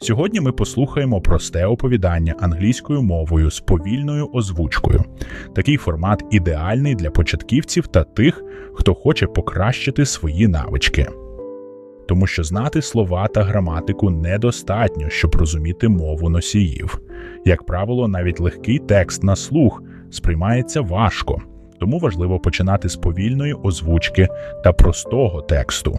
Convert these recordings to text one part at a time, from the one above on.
Сьогодні ми послухаємо просте оповідання англійською мовою з повільною озвучкою. Такий формат ідеальний для початківців та тих, хто хоче покращити свої навички. Тому що знати слова та граматику недостатньо, щоб розуміти мову носіїв. Як правило, навіть легкий текст на слух сприймається важко, тому важливо починати з повільної озвучки та простого тексту.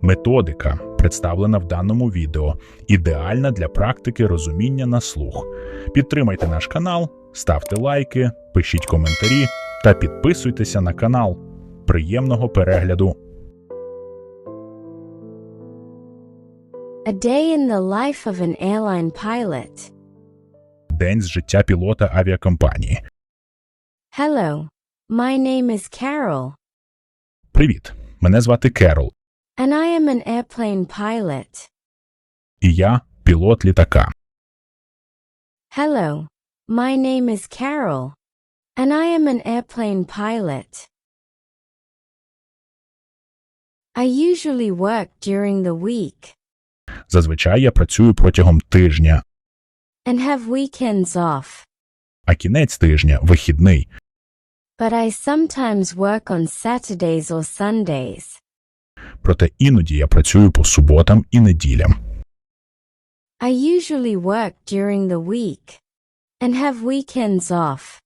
Методика, представлена в даному відео, ідеальна для практики розуміння на слух. Підтримайте наш канал, ставте лайки, пишіть коментарі та підписуйтеся на канал. Приємного перегляду! A day in the life of an airline pilot. День з життя пілота авіакомпанії. Hello. My name is Carol, Привіт! Мене звати Керол, and I am an airplane pilot. і я пілот літака. Hello. My name is Carol, and I am an airplane pilot. I usually work during the week Зазвичай я працюю протягом тижня, and have weekends off, а кінець тижня вихідний. but I sometimes work on Saturdays or Sundays. Проте іноді я працюю по суботам і неділям. I usually work during the week and have weekends off,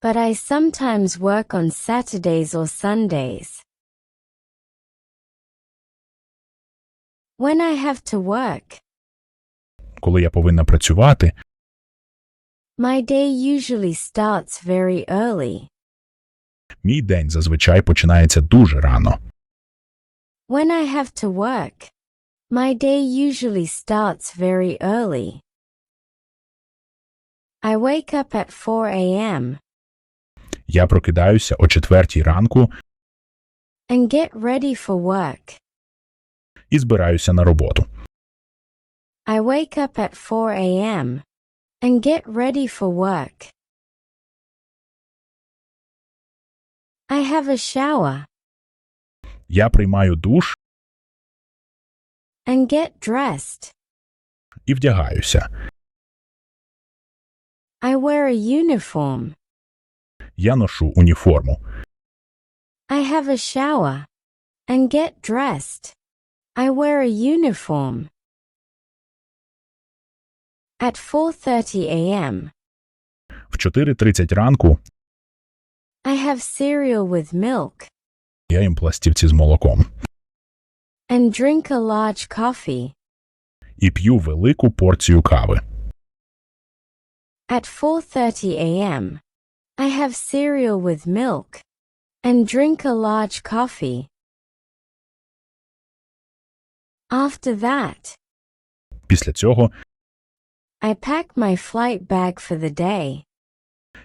but I sometimes work on Saturdays or Sundays. When I have to work, Коли я повинна працювати, my day usually starts very early. Мій день зазвичай починається дуже рано. When I have to work, my day usually starts very early. I wake up at 4 a.m. Я прокидаюся о четвертій ранку and get ready for work. і збираюся на роботу. I wake up at 4 a.m. and get ready for work. I have a shower Я приймаю душ and get dressed. і вдягаюся. I wear a uniform. Я ношу уніформу. I have a shower and get dressed. I wear a uniform. At 4:30 a.m. В 4.30 ранку I have cereal with milk я їм пластівці з молоком and drink a large coffee. і п'ю велику порцію кави. At 4:30 a.m. I have cereal with milk and drink a large coffee. After that, Після цього I pack my flight bag for the day.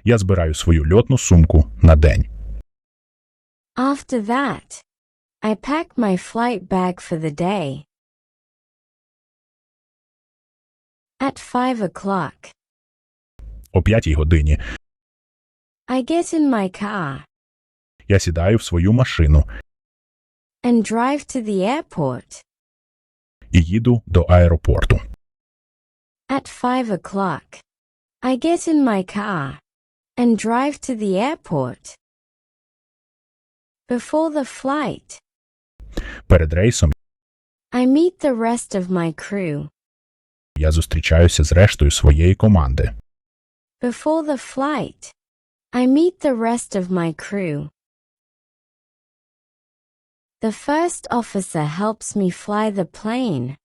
я збираю свою льотну сумку на день. After that, I pack my flight bag for the day. At 5 o'clock, О 5 годині I get in my car я сідаю в свою машину and drive to the airport. і їду до аеропорту. At 5 o'clock, I get in my car and drive to the airport. Before the flight, Перед рейсом I meet the rest of my crew. я зустрічаюся з рештою своєї команди. Before the flight, I meet the rest of my crew. The first officer helps me fly the plane.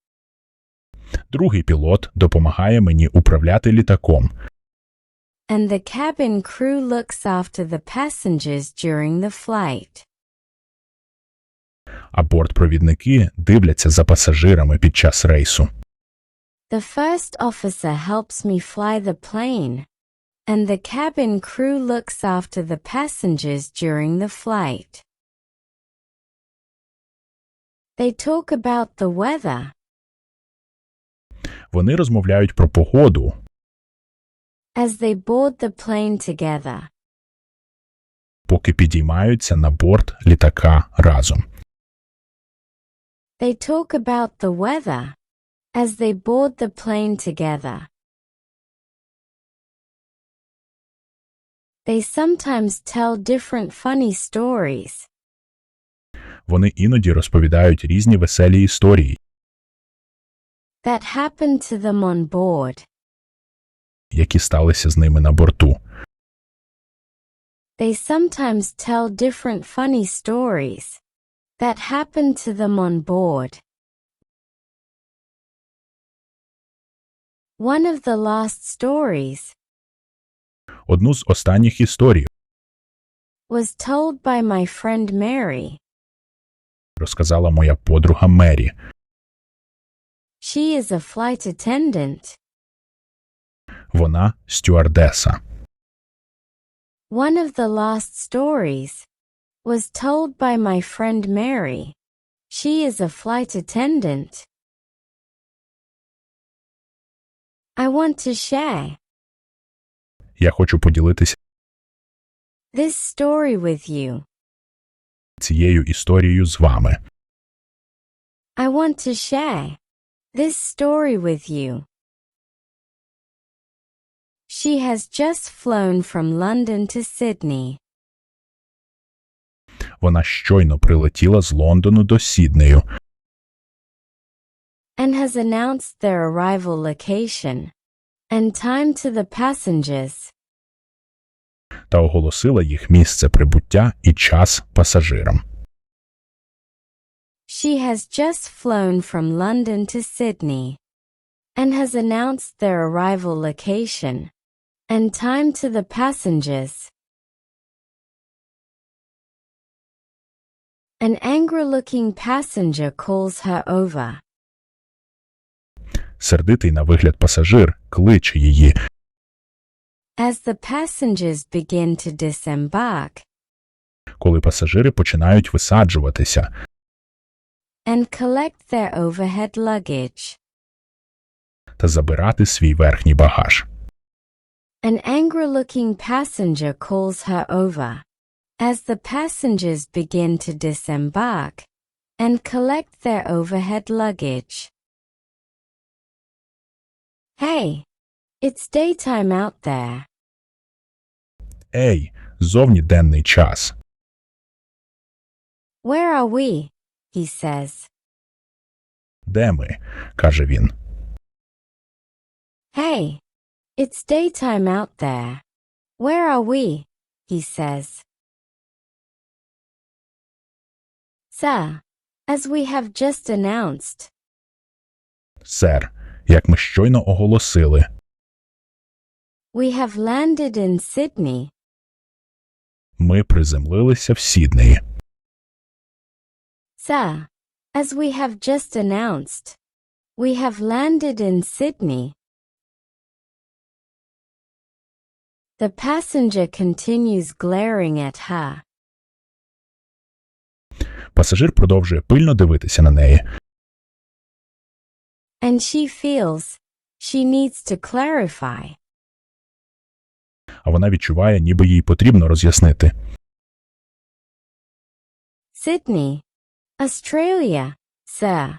Другий пілот допомагає мені управляти літаком, and the cabin crew looks after the passengers during the flight. а бортпровідники дивляться за пасажирами під час рейсу. The first officer helps me fly the plane, and the cabin crew looks after the passengers during the flight. They talk about the weather Вони розмовляють про погоду, as they board the plane together. поки підіймаються на борт літака разом. They talk about the weather as they board the plane together. They sometimes tell different funny stories. Вони іноді розповідають різні веселі історії, that happened to them on board. Які сталися з ними на борту. They sometimes tell different funny stories that happened to them on board. One of the last stories Одну з останніх історій was told by my friend Mary. розказала моя подруга Мері. She is a flight attendant. Вона стюардеса. One of the last stories was told by my friend Mary. She is a flight attendant. I want to share Я хочу поділитися this story with you. цією історією з вами. I want to share this story with you. She has just flown from London to Sydney. Вона щойно прилетіла з Лондону до Сіднею and has announced their arrival location and time to the passengers. та оголосила їх місце прибуття і час пасажирам. She has just flown from London to Sydney and has announced their arrival location and time to the passengers. An angry looking passenger calls her over. Сердитий на вигляд пасажир кличе її, As the passengers begin to disembark коли пасажири починають висаджуватися and collect their overhead luggage. та забирати свій верхній багаж. An angry looking passenger calls her over. As the passengers begin to disembark and collect their overhead luggage. Hey, it's daytime out there. Ей, зовні денний час. Where are we? He says. Де ми? каже він. Hey, it's daytime out there. Where are we? He says. Sir, as we have just announced, Сер, як ми щойно оголосили, we have landed in Sydney. ми приземлилися в Сіднеї. Sir, as we have just announced, we have landed in Sydney. The passenger continues glaring at her. Пасажир продовжує пильно дивитися на неї, And she feels she needs to clarify. а вона відчуває, ніби їй потрібно роз'яснити. Sydney, Australia, sir.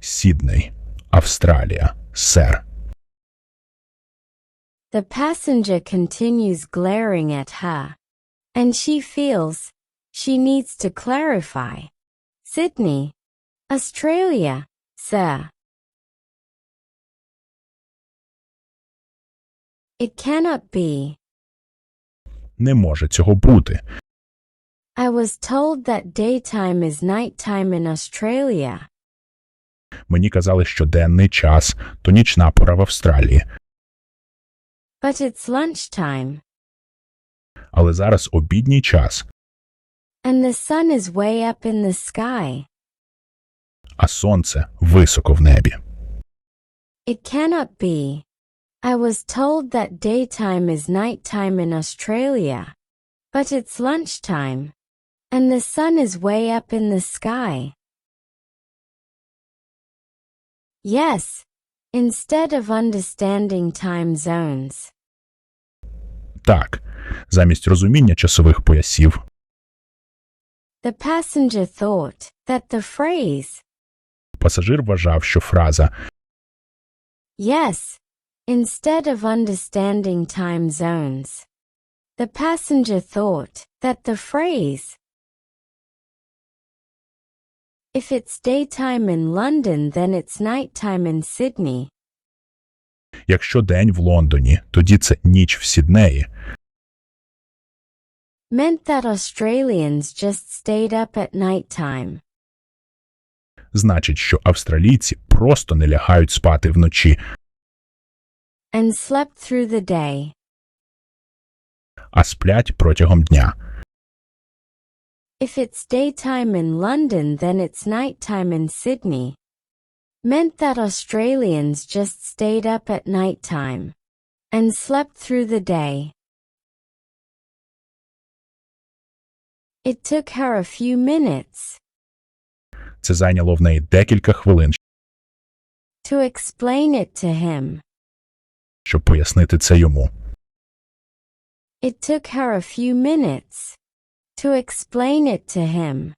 Сідней, Австралія, сер. The passenger continues glaring at her. And she feels she needs to clarify. Sydney, Australia, sir. It cannot be. Не може цього бути. I was told that daytime is nighttime in Australia. Мені казали, що денний час то нічна пора в Австралії, But it's lunchtime. але зараз обідній час, And the sun is way up in the sky. а сонце високо в небі. It cannot be. I was told that daytime is nighttime in Australia. But it's lunchtime. And the sun is way up in the sky. Yes. Instead of understanding time zones, Так, замість розуміння часових поясів, the passenger thought that the phrase Пасажир вважав, що фраза Yes. Instead of understanding time zones, the passenger thought that the phrase If it's daytime in London, then it's nighttime in Sydney якщо день в Лондоні, тоді це ніч в Сіднеї, meant that Australians just stayed up at nighttime. значить, що австралійці просто не лягають спати вночі, and slept through the day. а сплять протягом дня. If it's daytime in London, then it's nighttime in Sydney. Meant that Australians just stayed up at nighttime and slept through the day. It took her a few minutes Це зайняло в неї декілька хвилин, to explain it to him. щоб пояснити це йому. It took her a few minutes To explain it to him.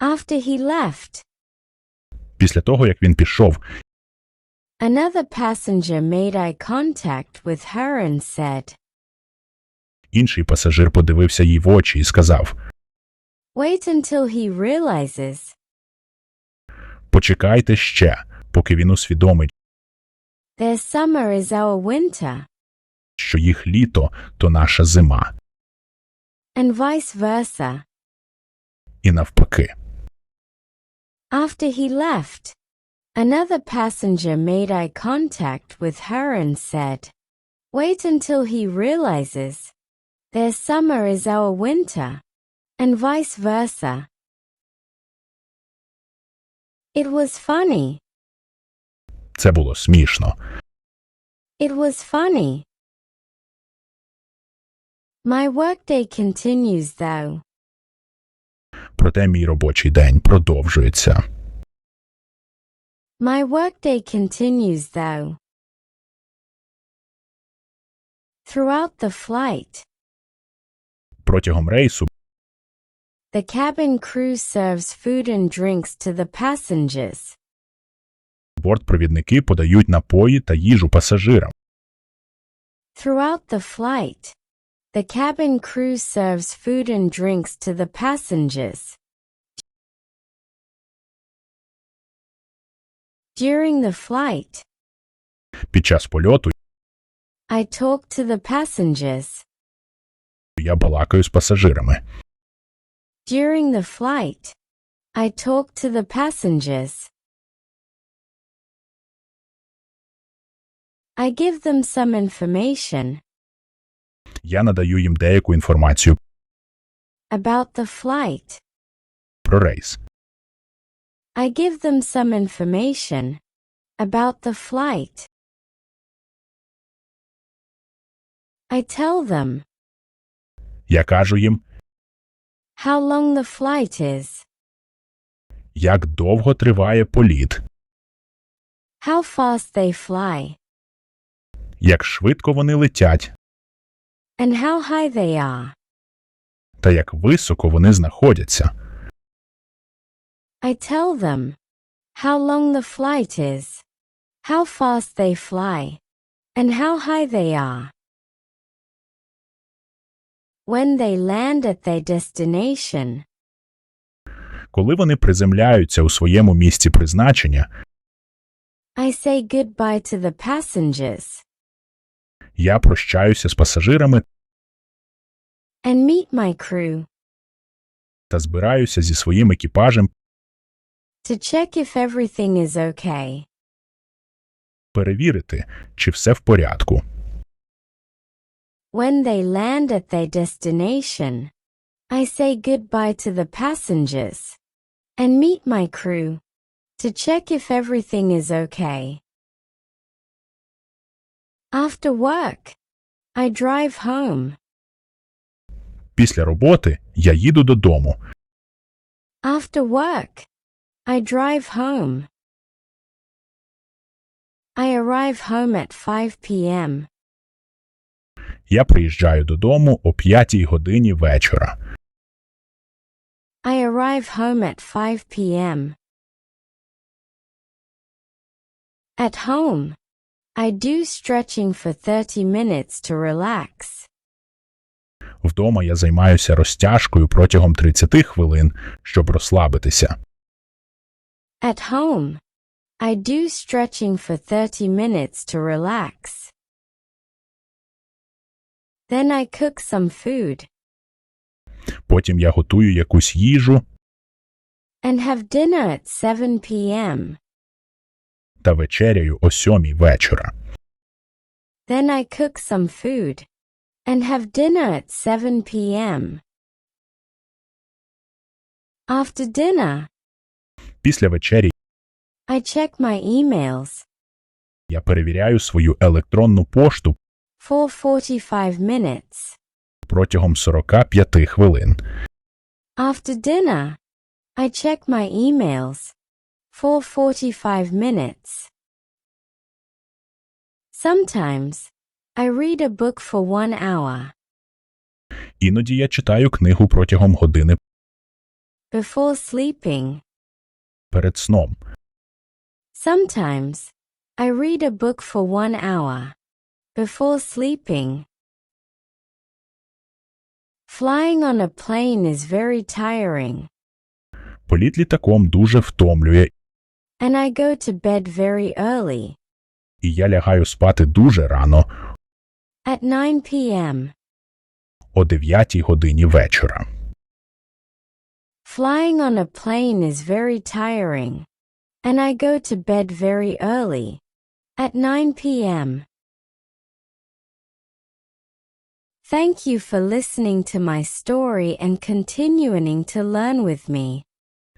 After he left, Після того, як він пішов, Another passenger made eye contact with her and said, інший пасажир подивився їй в очі і сказав: Wait until he realizes Почекайте ще, поки він усвідомить, their summer is our winter, що їх літо то наша зима, and vice versa. і навпаки. After he left, another passenger made eye contact with her and said, Wait until he realizes their summer is our winter, and vice versa. It was funny. Це було смішно. It was funny. My workday continues though. Проте мій робочий день продовжується. My workday continues though. Throughout the flight, Протягом рейсу the cabin crew serves food and drinks to the passengers. бортпровідники подають напої та їжу пасажирам. Throughout the flight, the cabin crew serves food and drinks to the passengers. During the flight, Під час польоту I talk to the passengers. я балакаю з пасажирами. During the flight, I talk to the passengers. I give them some information Я надаю їм деяку інформацію about the flight. про рейс. I give them some information about the flight. I tell them Я кажу їм, how long the flight is, як довго триває політ, how fast they fly, як швидко вони летять and how high they are. та як високо вони знаходяться. I tell them how long the flight is, how fast they fly, and how high they are. When they land at their destination, Коли вони приземляються у своєму місці призначення, I say goodbye to the passengers я прощаюся з пасажирами and meet my crew та збираюся зі своїм екіпажем to check if everything is okay. перевірити, чи все в порядку. When they land at their destination, I say goodbye to the passengers and meet my crew to check if everything is okay. After work, I drive home. Після роботи я їду додому. After work, I drive home. I arrive home at 5 p.m. Я приїжджаю додому о 5 годині вечора. I arrive home at 5 p.m. At home, I do stretching for 30 minutes to relax. Вдома я займаюся розтяжкою протягом 30 хвилин, щоб розслабитися. At home, I do stretching for 30 minutes to relax. Then I cook some food Потім я готую якусь їжу and have dinner at 7 p.m. та вечеряю о сьомій вечора. Then I cook some food and have dinner at 7 p.m. After dinner, Після вечері I check my emails я перевіряю свою електронну пошту for 45 minutes. протягом 45 хвилин. After dinner, I check my emails for 45 minutes. Sometimes, I read a book for one hour Іноді я читаю книгу протягом години before sleeping. перед сном. Sometimes, I read a book for one hour before sleeping. Flying on a plane is very tiring, Політ літаком дуже втомлює, and I go to bed very early, і я лягаю спати дуже рано at 9 p.m. о 9 годині вечора. Flying on a plane is very tiring, and I go to bed very early, at 9 p.m. Thank you for listening to my story and continuing to learn with me.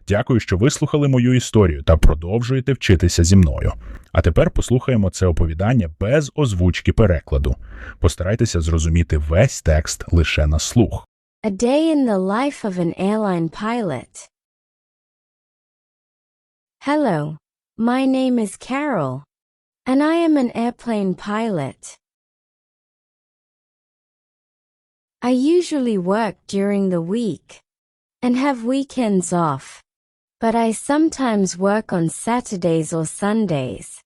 Дякую, що вислухали мою історію та продовжуєте вчитися зі мною. А тепер послухаємо це оповідання без озвучки перекладу. Постарайтеся зрозуміти весь текст лише на слух. A day in the life of an airline pilot. Hello, my name is Carol, and I am an airplane pilot. I usually work during the week and have weekends off, but I sometimes work on Saturdays or Sundays.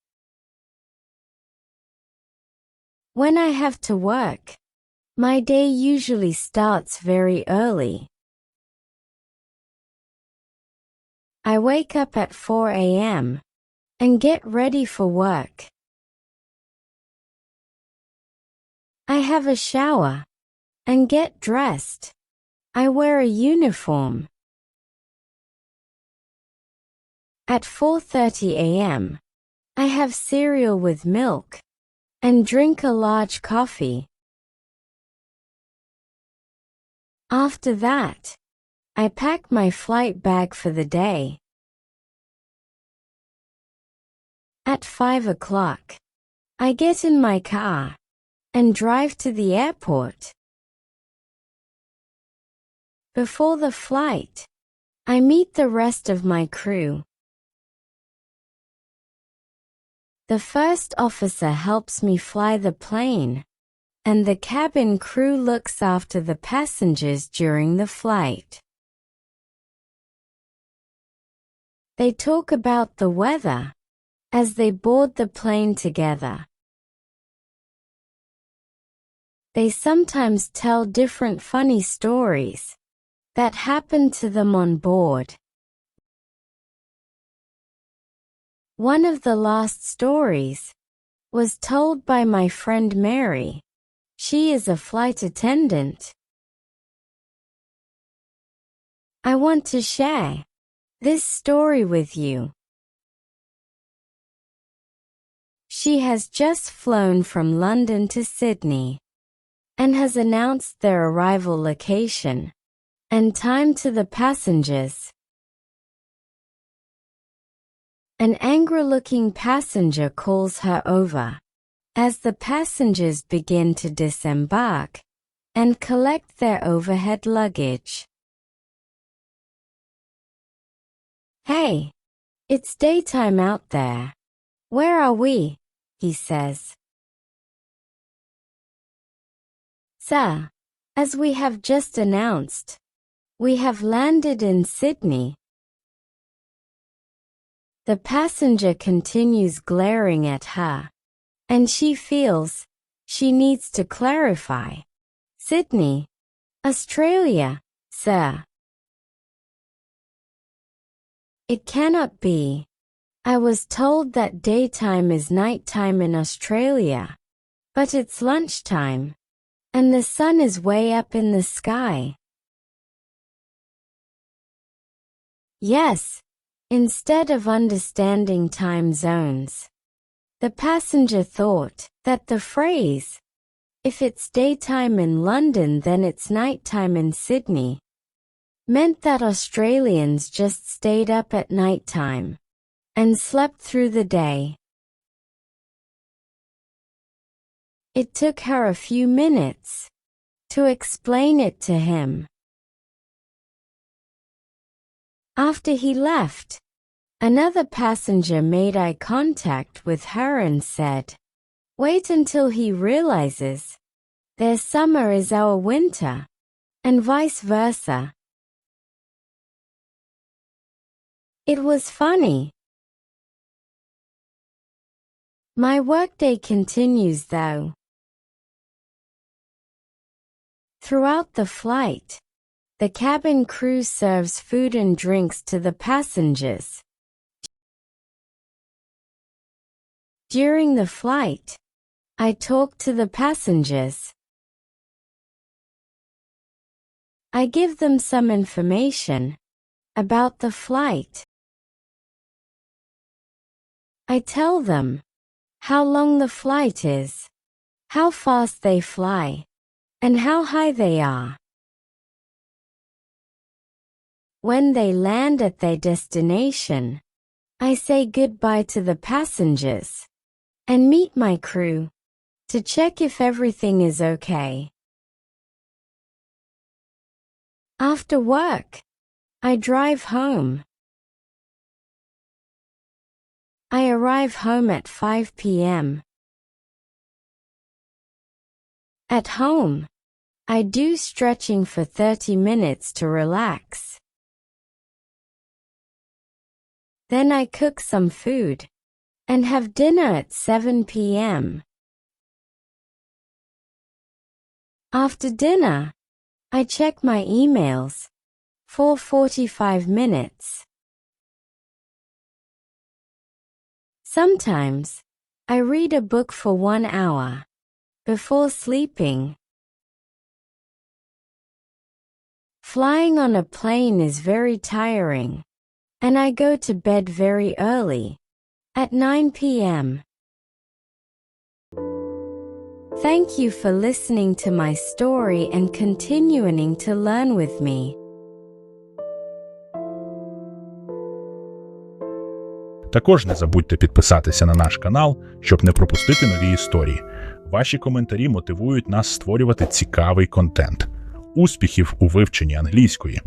When I have to work, my day usually starts very early. I wake up at 4 a.m. and get ready for work. I have a shower and get dressed. I wear a uniform. At 4:30 a.m., I have cereal with milk and drink a large coffee. After that, I pack my flight bag for the day. At 5 o'clock, I get in my car and drive to the airport. Before the flight, I meet the rest of my crew. The first officer helps me fly the plane, and the cabin crew looks after the passengers during the flight. They talk about the weather as they board the plane together. They sometimes tell different funny stories that happened to them on board. One of the last stories was told by my friend Mary. She is a flight attendant. I want to share this story with you. She has just flown from London to Sydney and has announced their arrival location and time to the passengers. An angry looking passenger calls her over as the passengers begin to disembark and collect their overhead luggage. Hey, it's daytime out there. Where are we? he says. Sir, as we have just announced, We have landed in Sydney. The passenger continues glaring at her, and she feels she needs to clarify. Sydney, Australia, sir. It cannot be. I was told that daytime is nighttime in Australia, but it's lunchtime, and the sun is way up in the sky. Yes, instead of understanding time zones, the passenger thought that the phrase, if it's daytime in London then it's nighttime in Sydney, meant that Australians just stayed up at nighttime and slept through the day. It took her a few minutes to explain it to him. After he left, another passenger made eye contact with her and said, Wait until he realizes their summer is our winter, and vice versa. It was funny. My workday continues though. Throughout the flight, the cabin crew serves food and drinks to the passengers. During the flight, I talk to the passengers. I give them some information about the flight. I tell them how long the flight is, how fast they fly, and how high they are. When they land at their destination, I say goodbye to the passengers and meet my crew to check if everything is okay. After work, I drive home. I arrive home at 5 p.m. At home, I do stretching for 30 minutes to relax. Then I cook some food and have dinner at 7 p.m. After dinner, I check my emails for 45 minutes. Sometimes, I read a book for one hour before sleeping. Flying on a plane is very tiring, and I go to bed very early, at 9 p.m. Thank you for listening to my story and continuing to learn with me. Також не забудьте підписатися на наш канал, щоб не пропустити нові історії. Ваші коментарі мотивують нас створювати цікавий контент. Успіхів у вивченні англійської!